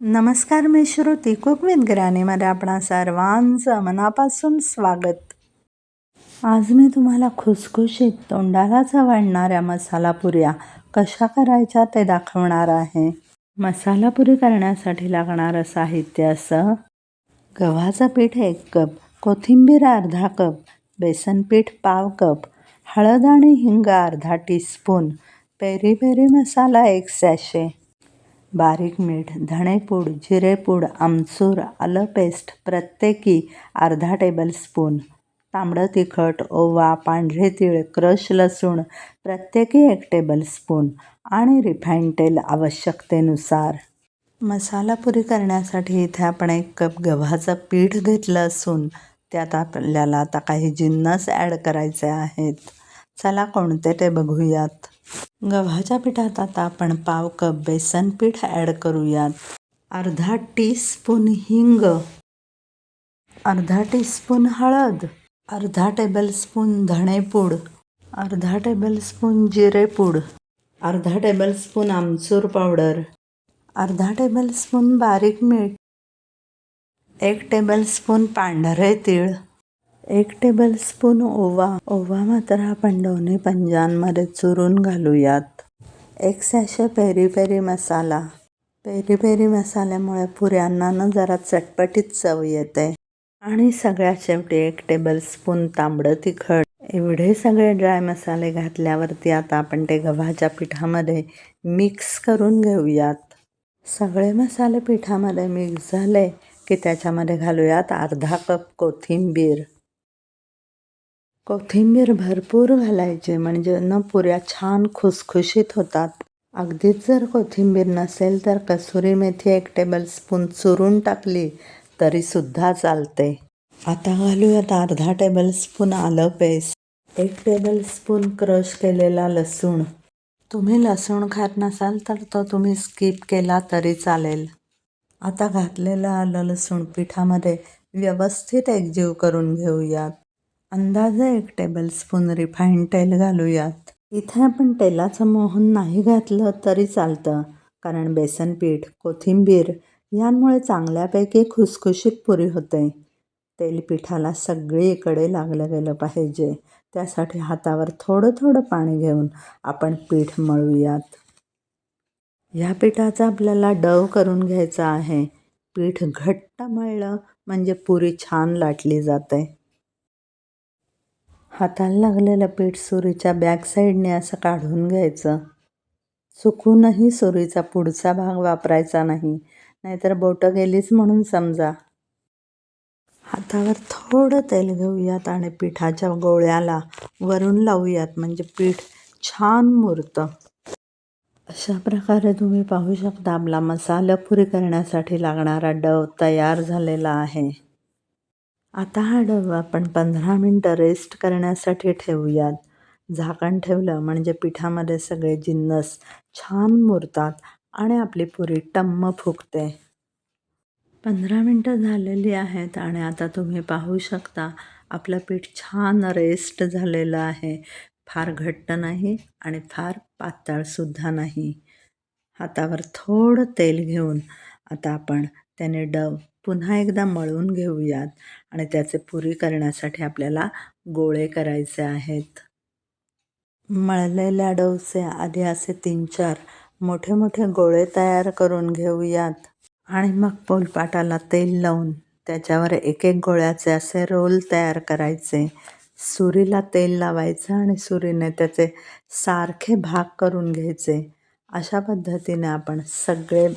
नमस्कार मी Shruti cook with ग्रॅनीमध्ये आपणा सर्वांचं मनापासून स्वागत. आज मी तुम्हाला खुसखुशीत तोंडाला चवडणाऱ्या मसाला पुऱ्या कशा करायच्या ते दाखवणार आहे. मसाला पुरी करण्यासाठी लागणारं साहित्य असं. गव्हाचं पीठ एक कप कोथिंबीर अर्धा कप बेसन पीठ पाव कप हळद आणि हिंग अर्धा टीस्पून पेरी पेरी मसाला एक सॅशे. बारीक मीठ धणेपूड जिरेपूड आमचूर आलं पेस्ट प्रत्येकी अर्धा टेबलस्पून तांबडं तिखट ओवा पांढरे तीळ क्रश लसूण प्रत्येकी एक टेबलस्पून आणि रिफाईंड तेल आवश्यकतेनुसार. मसाला पुरी करण्यासाठी इथे आपण एक कप गव्हाचं पीठ घेतलं असून त्यात आपल्याला आता काही जिन्नस ॲड करायचे आहेत. चला कोणते ते बघूयात. गव्हाच्या पिठात आता आपण पाव कप बेसन पीठ ॲड करूयात. अर्धा टीस्पून हिंग अर्धा टीस्पून हळद अर्धा टेबलस्पून धणेपूड अर्धा टेबलस्पून जिरेपूड अर्धा टेबलस्पून आमचूर पावडर अर्धा टेबलस्पून बारीक मीठ एक टेबलस्पून पांढरे तीळ एक टेबल स्पून ओवा. ओवा मात्र आपण दोन्ही पंजांमध्ये चुरून घालूयात. एक sachet peri peri masala. Peri peri मसाल्यामुळे पुऱ्यांना ना जरा चटपटीत चव येते. आणि सगळ्यात शेवटी एक टेबलस्पून तांबडं तिखट. एवढे सगळे ड्राय मसाले घातल्यावरती आता आपण ते गव्हाच्या पिठामध्ये मिक्स करून घेऊयात. सगळे मसाले पिठामध्ये मिक्स झाले की त्याच्यामध्ये घालूयात अर्धा कप कोथिंबीर. कोथिंबीर भरपूर घालायचे म्हणजे न पुऱ्या छान खुसखुशीत होतात. अगदीच जर कोथिंबीर नसेल तर कसुरी मेथी एक टेबलस्पून चुरून टाकली तरीसुद्धा चालते. आता घालूयात अर्धा टेबलस्पून आलं पेस्ट. एक टेबलस्पून क्रश केलेला लसूण. तुम्ही लसूण खात नसाल तर तो तुम्ही स्किप केला तरी चालेल. आता घातलेलं आलं लसूण पिठामध्ये व्यवस्थित एकजीव करून घेऊयात. अंदाजे एक टेबलस्पून रिफाईंड तेल घालूयात. इथे आपण तेलाचं मोहन नाही घातलं तरी चालतं कारण बेसन पीठ कोथिंबीर यांमुळे चांगल्यापैकी खुसखुशीत पुरी होते. तेल पिठाला सगळीकडे लागलं गेलं पाहिजे. त्यासाठी हातावर थोडं थोडं पाणी घेऊन आपण पीठ मळूयात. ह्या पिठाचा आपल्याला डव करून घ्यायचा आहे. पीठ घट्ट मळलं म्हणजे पुरी छान लाटली जाते. हाताला लागलेलं पीठ सुरीच्या बॅक साईडने असं काढून घ्यायचं. चुकूनही सुरीचा पुढचा भाग वापरायचा नाही. नाहीतर बोटं गेलीच म्हणून समजा. हातावर थोडं तेल घेऊयात आणि पिठाच्या गोळ्याला वरून लावूयात. म्हणजे पीठ छान मुरतं. अशा प्रकारे तुम्ही पाहू शकता आपला मसाला पुरी करण्यासाठी लागणारा डव तयार झालेला आहे. आता हा डव आपण पंधरा मिनटं रेस्ट करण्यासाठी ठेवूयात. झाकण ठेवलं म्हणजे पिठामध्ये सगळे जिन्नस छान मुरतात आणि आपली पुरी टम्म फुगते. पंधरा मिनटं झालेली आहेत आणि आता तुम्ही पाहू शकता आपलं पीठ छान रेस्ट झालेलं आहे. फार घट्ट नाही आणि फार पातळसुद्धा नाही. हातावर थोडं तेल घेऊन आता आपण त्याने डव पुन्हा एकदा मळून घेऊयात आणि त्याचे पुरी करण्यासाठी आपल्याला गोळे करायचे आहेत. मळलेल्या डवचे आधी असे तीन चार मोठे मोठे गोळे तयार करून घेऊयात. आणि मग पोलपाटाला तेल लावून त्याच्यावर एक एक गोळ्याचे असे रोल तयार करायचे. सुरीला तेल लावायचं आणि सुरीने त्याचे सारखे भाग करून घ्यायचे. अशा पद्धतीने आपण सगळे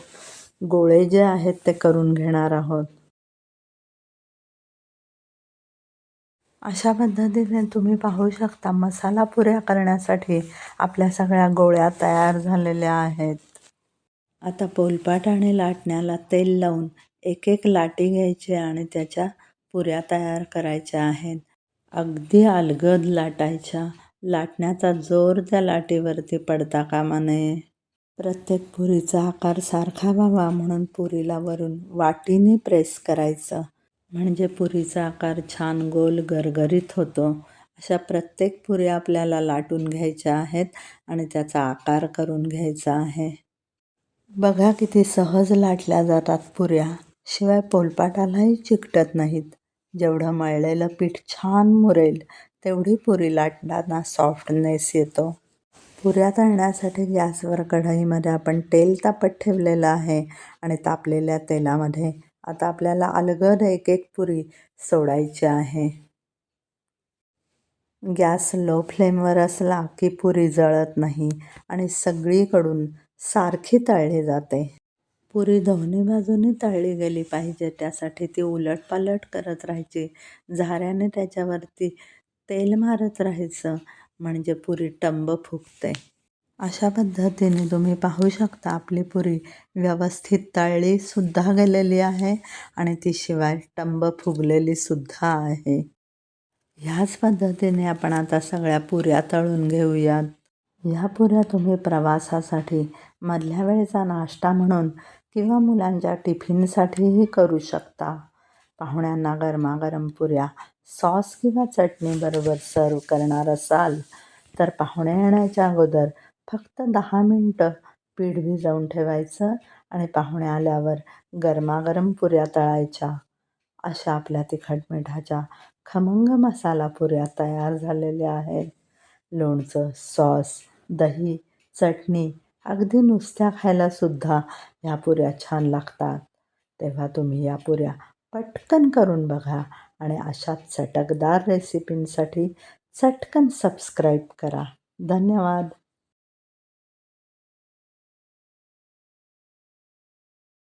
गोळे जे आहेत ते करून घेणार आहोत. अशा पद्धतीने तुम्ही पाहू शकता मसाला पुऱ्या करण्यासाठी आपल्या सगळ्या गोळ्या तयार झालेल्या आहेत. आता पोलपाट आणि लाटण्याला तेल लावून एक एक लाटी घ्यायची आणि त्याच्या पुऱ्या तयार करायच्या आहेत. अगदी अलगद लाटायच्या. लाटण्याचा जोर त्या लाटीवरती पडता कामा नये. प्रत्येक पुरीचा आकार सारखा व्हावा म्हणून पुरीला वरून वाटीने प्रेस करायचं. म्हणजे पुरीचा आकार छान गोल गरगरीत होतो. अशा प्रत्येक पुऱ्या आपल्याला लाटून घ्यायच्या आहेत आणि त्याचा आकार करून घ्यायचा आहे. बघा किती सहज लाटल्या जातात पुऱ्या. शिवाय पोलपाटालाही चिकटत नाहीत. जेवढं मळलेलं पीठ छान मुरेल तेवढी पुरी लाटताना सॉफ्टनेस येतो. पुऱ्या तळण्यासाठी गॅसवर कढईमध्ये आपण तेल तापत ठेवलेलं आहे आणि तापलेल्या तेलामध्ये आता आपल्याला अलगद एक एक पुरी सोडायची आहे. गॅस लो फ्लेमवर असला की पुरी जळत नाही आणि सगळीकडून सारखी तळली जाते. पुरी दोन्ही बाजूनी तळली गेली पाहिजे त्यासाठी ती उलटपालट करत राहायची. झाऱ्याने त्याच्यावरती तेल मारत राहायचं. म्हणजे पुरी टंब फुगते. अशा पद्धतीने तुम्ही पाहू शकता आपली पुरी व्यवस्थित तळलीसुद्धा गेलेली आहे आणि ती शिवाय टंब फुगलेलीसुद्धा आहे. ह्याच पद्धतीने आपण आता सगळ्या पुऱ्या तळून घेऊयात. ह्या पुऱ्या तुम्ही प्रवासासाठी मधल्या वेळेचा नाश्ता म्हणून किंवा मुलांच्या टिफिनसाठीही करू शकता. पाहुण्यांना गरमागरम पुऱ्या सॉस किंवा चटणीबरोबर सर्व करणार असाल तर पाहुणे येण्याच्या अगोदर फक्त दहा मिनटं पीठ भिजवून ठेवायचं आणि पाहुणे आल्यावर गरमागरम पुऱ्या तळायच्या. अशा आपल्या तिखट मिठाच्या खमंग मसाला पुऱ्या तयार झालेल्या आहेत. लोणचं सॉस दही चटणी अगदी नुसत्या खायलासुद्धा ह्या पुऱ्या छान लागतात. तेव्हा तुम्ही या पुऱ्या पटकन करून बघा आणि अशा चटकदार रेसिपींसाठी चटकन सबस्क्राईब करा. धन्यवाद.